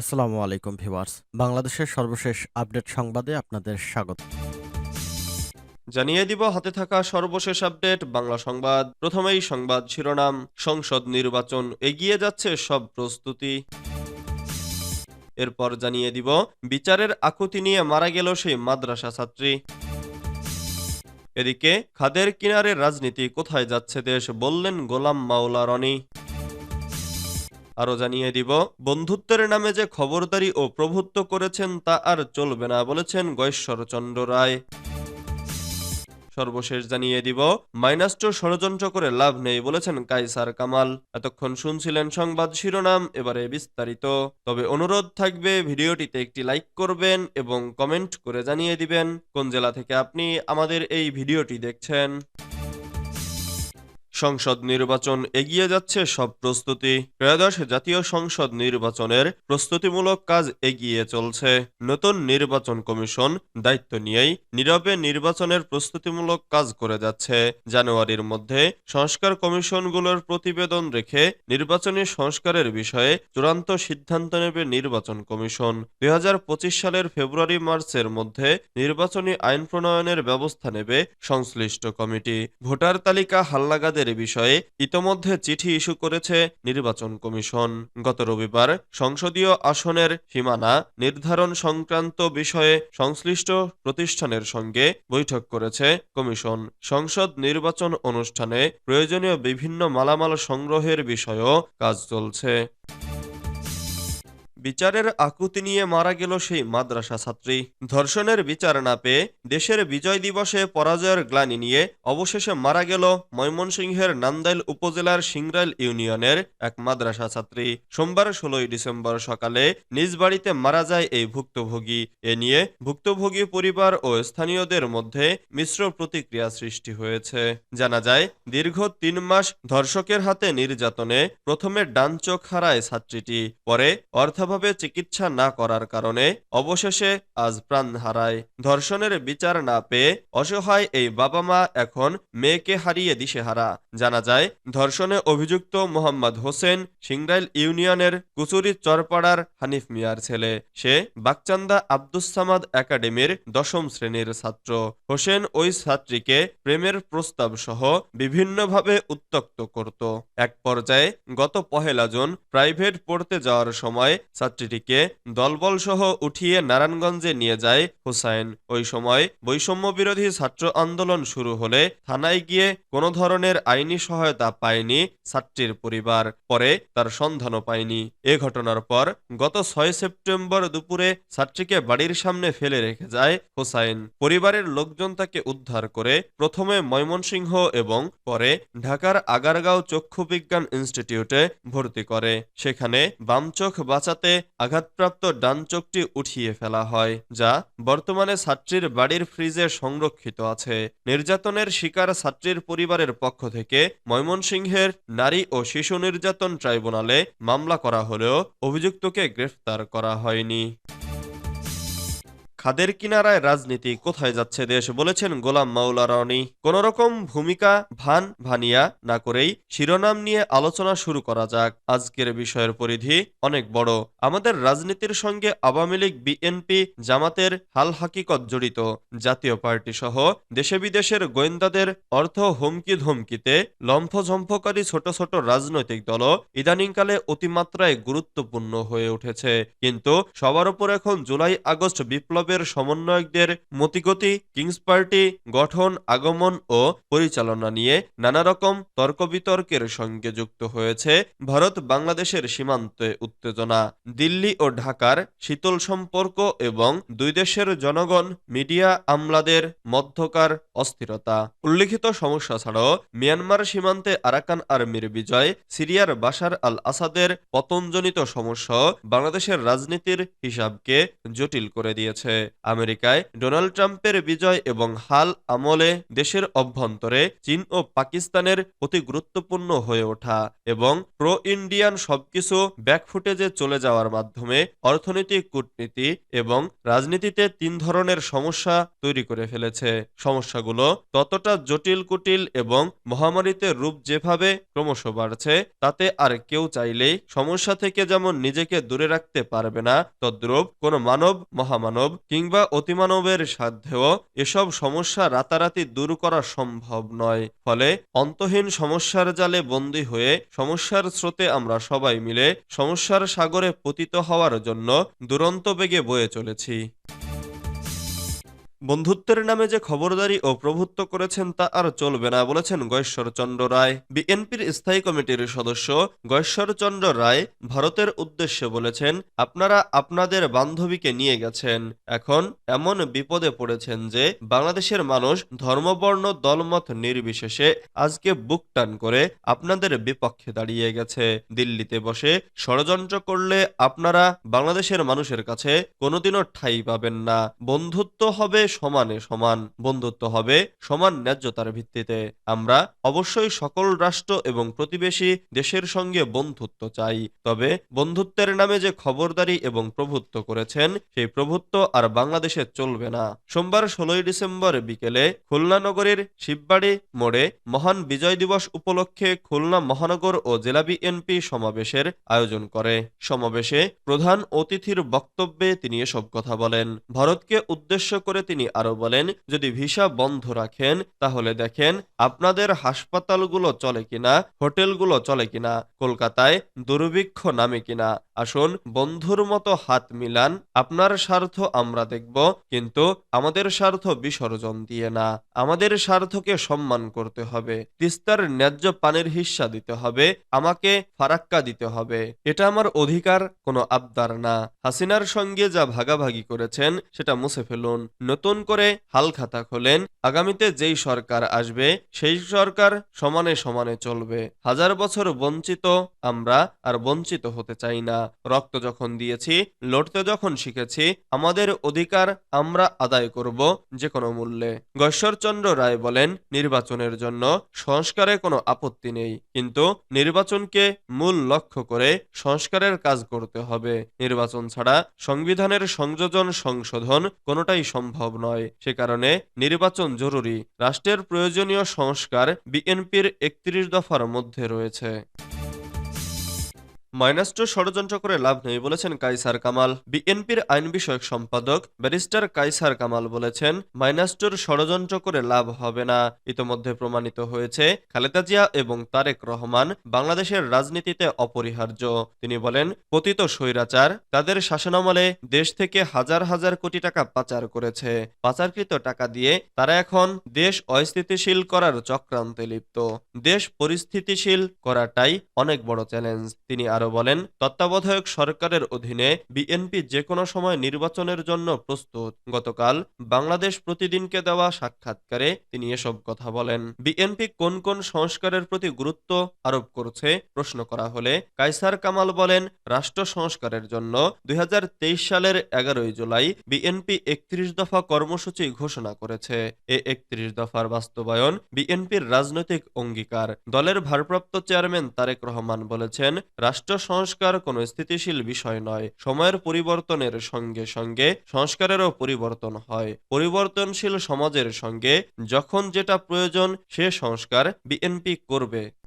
আসসালামু আলাইকুম ভিউয়ার্স। বাংলাদেশের সর্বশেষ আপডেট সংবাদে আপনাদের স্বাগত। জানিয়ে দিব, হাতে থাকা সর্বশেষ আপডেট, বাংলা সংবাদ। প্রথমেই সংবাদ শিরোনাম, সংসদ নির্বাচন এগিয়ে যাচ্ছে, সব প্রস্তুতি। এরপর জানিয়ে দিব, বিচারের আকুতি নিয়ে মারা গেল সেই মাদ্রাসা ছাত্রী। এদিকে, খাদের কিনারে রাজনীতি কোথায় যাচ্ছে দেশ, বললেন গোলাম মাওলা রনি। আরও জানিয়ে দিব, বন্ধুত্বের নামে যে খবরদারি ও প্রভুত্ব করেছেন তা আর চলবে না বলেছেন গৈশ্বরচন্দ্র রায়। সর্বশেষ জানিয়ে দিব, মাইনাস টু ষড়যন্ত্র করে লাভ নেই বলেছেন কাইসার কামাল। এতক্ষণ শুনছিলেন সংবাদ শিরোনাম, এবারে বিস্তারিত। তবে অনুরোধ থাকবে, ভিডিওটিতে একটি লাইক করবেন এবং কমেন্ট করে জানিয়ে দিবেন, কোন জেলা থেকে আপনি আমাদের এই ভিডিওটি দেখছেন। সংসদ নির্বাচন এগিয়ে যাচ্ছে সব প্রস্তুতি। ত্রয়োদশ জাতীয় সংসদ নির্বাচনের প্রস্তুতিমূলক কাজ এগিয়ে চলছে। নতুন নির্বাচন কমিশন দায়িত্ব নিয়েই নীরবে নির্বাচনের প্রস্তুতিমূলক কাজ করে যাচ্ছে। জানুয়ারির মধ্যে সংস্কার কমিশনগুলোর প্রতিবেদন রেখে নির্বাচনী সংস্কারের বিষয়ে চূড়ান্ত সিদ্ধান্ত নেবে নির্বাচন কমিশন। দুই হাজার পঁচিশ সালের ফেব্রুয়ারি মার্চের মধ্যে নির্বাচনী আইন প্রণয়নের ব্যবস্থা নেবে সংশ্লিষ্ট কমিটি। ভোটার তালিকা হালনাগাদের বিষয়ে ইতোমধ্যে চিঠি ইস্যু করেছে নির্বাচন কমিশন। গত রবিবার সংসদীয় আসনের সীমানা নির্ধারণ সংক্রান্ত বিষয়ে সংশ্লিষ্ট প্রতিষ্ঠানের সঙ্গে বৈঠক করেছে কমিশন। সংসদ নির্বাচন অনুষ্ঠানে প্রয়োজনীয় বিভিন্ন মালামাল সংগ্রহের বিষয়েও কাজ চলছে। বিচারের আকুতি নিয়ে মারা গেল সেই মাদ্রাসা ছাত্রী। ধর্ষণের বিচার না পেয়ে দেশের বিজয় দিবসে পরাজয়ের গ্লানি নিয়ে অবশেষে মারা গেল ময়মনসিংহের নান্দাইল উপজেলার সিংরাইল ইউনিয়নের এক মাদ্রাসা ছাত্রী। সোমবার ষোলোই ডিসেম্বর সকালে নিজ বাড়িতে মারা যায় এই ভুক্তভোগী। এ নিয়ে ভুক্তভোগী পরিবার ও স্থানীয়দের মধ্যে মিশ্র প্রতিক্রিয়া সৃষ্টি হয়েছে। জানা যায়, দীর্ঘ তিন মাস ধর্ষকের হাতে নির্যাতনে প্রথমে ডান চোখ হারায় ছাত্রীটি, পরে অর্থাভাবে চিকিৎসা না করার কারণে অবশেষে আজ প্রাণ হারায়। ধর্ষণের বিচার না পেয়ে অসহায় এই বাবা মা এখন মেয়েকে হারিয়ে দিশেহারা। জানা যায়, ধর্ষণে অভিযুক্ত মোহাম্মদ হোসেন সিংরাইল ইউনিয়নের কুচুরি চরপাড়ার হানিফ মিয়ার ছেলে। সে বাকচান্দা আব্দুস সামাদ একাডেমির দশম শ্রেণির ছাত্র। হোসেন ওই ছাত্রীকে প্রেমের প্রস্তাব সহ বিভিন্নভাবে উত্তক্ত করত। এক পর্যায়ে গত পহেলা জুন প্রাইভেট পড়তে যাওয়ার সময় ছাত্রীটিকে দলবল সহ উঠিয়ে নারায়ণগঞ্জে নিয়ে যায় হুসাইন। ওই সময় বৈষম্য বিরোধী ছাত্র আন্দোলন শুরু হলে থানায় গিয়ে কোনো ধরনের আইনি সহায়তা পায়নি ছাত্রীর পরিবার। পরে তার সন্ধানও পায়নি। এ ঘটনার পর গত ছয় সেপ্টেম্বর দুপুরে ছাত্রীকে বাড়ির সামনে ফেলে রেখে যায় হোসাইন। পরিবারের লোকজন তাকে উদ্ধার করে প্রথমে ময়মনসিংহ এবং পরে ঢাকার আগারগাঁও চক্ষু বিজ্ঞান ইনস্টিটিউটে ভর্তি করে। সেখানে বাম চোখ আঘাতপ্রাপ্ত ডান চোখটি উঠিয়ে ফেলা হয়, যা বর্তমানে ছাত্রীর বাড়ির ফ্রিজে সংরক্ষিত আছে। নির্যাতনের শিকার ছাত্রীর পরিবারের পক্ষ থেকে ময়মনসিংহের নারী ও শিশু নির্যাতন ট্রাইব্যুনালে মামলা করা হলেও অভিযুক্তকে গ্রেফতার করা হয়নি। খাদের কিনারায় রাজনীতি কোথায় যাচ্ছে দেশ বলেছেন গোলাম মাওলা রনি। কোন রকম ভূমিকা, ভান, ভানিয়া না করেই শিরোনাম নিয়ে আলোচনা শুরু করা যাক। আজকের বিষয়ের পরিধি অনেক বড়। আমাদের রাজনীতির সঙ্গে আওয়ামী লীগ, বিএনপি, জামাতের হাল হাকিকত জড়িত। জাতীয় পার্টি সহ দেশে বিদেশের গোয়েন্দাদের অর্থ হুমকি ধমকিতে লম্ফঝম্ফকারী ছোট ছোট রাজনৈতিক দলও ইদানিংকালে অতিমাত্রায় গুরুত্বপূর্ণ হয়ে উঠেছে। কিন্তু সবার উপর এখন জুলাই আগস্ট বিপ্লবের সমন্বয়কদের মতিগতি, কিংস পার্টি গঠন, আগমন ও পরিচালনা নিয়ে নানা রকম তর্ক বিতর্কের সঙ্গে যুক্ত হয়েছে ভারত বাংলাদেশের সীমান্তে উত্তেজনা। দিল্লি ও ঢাকার শীতল সম্পর্ক এবং দুই দেশের জনগণ, মিডিয়া আমলাদের মধ্যকার অস্থিরতা। উল্লিখিত সমস্যা ছাড়াও মিয়ানমার সীমান্তে আরাকান আর্মির বিজয়, সিরিয়ার বাশার আল আসাদের পতনজনিত সমস্যা বাংলাদেশের রাজনীতির হিসাবকে জটিল করে দিয়েছে। আমেরিকায় ডোনাল্ড ট্রাম্পের বিজয় এবং হাল আমলে দেশের অভ্যন্তরে চীন ও পাকিস্তানের অতি গুরুত্বপূর্ণ হয়ে ওঠা এবং প্রো ইন্ডিয়ান সবকিছু ব্যাকফুটেজে চলে যাওয়ার মাধ্যমে অর্থনীতি কূটনীতি এবং রাজনীতিতে তিন ধরনের সমস্যা তৈরি করে ফেলেছে। সমস্যাগুলো ততটা জটিল কুটিল এবং মহামারীতে রূপ যেভাবে ক্রমশ বাড়ছে, তাতে আর কেউ চাইলেই সমস্যা থেকে যেমন নিজেকে দূরে রাখতে পারবে না, তদ্রূপ কোনো মানব মহামানব কিংবা অতিমানবের সাধ্যেও এসব সমস্যা রাতারাতি দূর করা সম্ভব নয়। ফলে অন্তহীন সমস্যার জালে বন্দী হয়ে সমস্যার স্রোতে আমরা সবাই মিলে সমস্যার সাগরে পতিত হওয়ার জন্য দুরন্ত বেগে বয়ে চলেছি। বন্ধুত্বের নামে যে খবরদারি ও প্রভুত্ব করেছেন তা আর চলবে না, বলেছেন গৈশ্বরচন্দ্র রায়। বিএনপির স্থায়ী কমিটির সদস্য গৈশ্বরচন্দ্র রায় ভারতের উদ্দেশ্যে বলেছেন, আপনারা আপনাদের বান্ধবীকে নিয়ে গেছেন। এখন এমন বিপদে পড়েছেন যে বাংলাদেশের মানুষ ধর্মবর্ণ দলমত নির্বিশেষে আজকে বুক টান করে আপনাদের বিপক্ষে দাঁড়িয়ে গেছে। দিল্লিতে বসে ষড়যন্ত্র করলে আপনারা বাংলাদেশের মানুষের কাছে কোনোদিনও ঠাঁই পাবেন না। বন্ধুত্ব হবে সমানে সমান বন্ধুত্ব হবে, সমান ন্যায্যতার ভিত্তিতে আমরা অবশ্যই সকল রাষ্ট্র এবং প্রতিবেশী দেশের সঙ্গে বন্ধুত্ব চাই। তবে বন্ধুত্বের নামে যে খবরদারি এবং প্রভুত্ব করেছেন, সেই প্রভুত্ব আর বাংলাদেশে চলবে না। সোমবার ষোলোই ডিসেম্বর বিকেলে খুলনা নগরীর শিববাড়ি মোড়ে মহান বিজয় দিবস উপলক্ষে খুলনা মহানগর ও জেলা বিএনপি সমাবেশের আয়োজন করে। সমাবেশে প্রধান অতিথির বক্তব্যে তিনি এসব কথা বলেন। ভারতকে উদ্দেশ্য করে তিনি আরও বলেন, যদি ভিসা বন্ধ রাখেন, তাহলে দেখেন আপনাদের হাসপাতালগুলো চলে কিনা, হোটেলগুলো চলে কিনা, কলকাতায় দুর্ভিক্ষ নামে কিনা। আসুন, বন্ধুর মতো হাত মিলান, আপনার স্বার্থ আমরা দেখব, কিন্তু আমাদের স্বার্থ বিসর্জন দিয়ে না। আমাদের স্বার্থকে সম্মান করতে হবে, তিস্তার ন্যায্য পানির হিস্সা দিতে হবে, আমাকে ফারাক্কা দিতে হবে। এটা আমার অধিকার, কোনো আবদার না। হাসিনার সঙ্গে যা ভাগাভাগি করেছেন, সেটা মুছে ফেলুন। নতুন করে হালখাতা খোলেন। আগামীতে যেই সরকার আসবে, সেই সরকার সমানে সমানে চলবে। হাজার বছর বঞ্চিত আমরা আর বঞ্চিত হতে চাই না। রক্ত যখন দিয়েছি, লড়তে যখন শিখেছি, আমাদের অধিকার আমরা আদায় করব যে কোনো মূল্যে। গশ্বরচন্দ্র রায় বলেন, নির্বাচনের জন্য সংস্কারে কোনো আপত্তি নেই। কিন্তু নির্বাচনকে মূল লক্ষ্য করে সংস্কারের কাজ করতে হবে। নির্বাচন ছাড়া সংবিধানের সংযোজন সংশোধন কোনোটাই সম্ভব নয়। সে কারণে নির্বাচন জরুরি। রাষ্ট্রের প্রয়োজনীয় সংস্কার বিএনপির একত্রিশ দফার মধ্যে রয়েছে। মাইনাস্টু ষড়যন্ত্র করে লাভ নেই বলেছেন কাইসার কামাল। বিএনপির আইন বিষয়ক সম্পাদক ব্যারিস্টার কাইসার কামাল বলেছেন মাইনাস্টুর ষড়যন্ত্র করে লাভ হবে না। ইতোমধ্যে প্রমাণিত হয়েছে, খালেদা জিয়া এবং তারেক রহমান বাংলাদেশের রাজনীতিতে অপরিহার্য। তিনি বলেন, পতিত স্বৈরাচার তাদের শাসনামলে দেশ থেকে হাজার হাজার কোটি টাকা পাচার করেছে। পাচারকৃত টাকা দিয়ে তারা এখন দেশ অস্থিতিশীল করার চক্রান্তে লিপ্ত। দেশ পরিস্থিতিশীল করাটাই অনেক বড় চ্যালেঞ্জ। তিনি আরও বলেন, তত্ত্বাবধায়ক সরকারের অধীনে বিএনপি যে কোনো সময় নির্বাচনের জন্য প্রস্তুত। গতকাল বাংলাদেশ প্রতিদিনকে দেওয়া সাক্ষাৎকারে তিনি এসব কথা বলেন। বিএনপি কোন কোন সংস্কারের প্রতি গুরুত্ব আরোপ করছে প্রশ্ন করা হলে কাইসার কামাল বলেন, রাষ্ট্র সংস্কারের জন্য দুই হাজার তেইশ সালের এগারোই জুলাই বিএনপি একত্রিশ দফা কর্মসূচি ঘোষণা করেছে। এ একত্রিশ দফার বাস্তবায়ন বিএনপির রাজনৈতিক অঙ্গীকার। দলের ভারপ্রাপ্ত চেয়ারম্যান তারেক রহমান বলেছেন, রাষ্ট্র সংস্কার কোনো স্থিতিশীল বিষয় নয়। সময়ের পরিবর্তনের সঙ্গে সঙ্গে সংস্কারেরও পরিবর্তন হয়। পরিবর্তনশীল সমাজের সঙ্গে যখন যেটা প্রয়োজন সে সংস্কার বিএনপি করবে।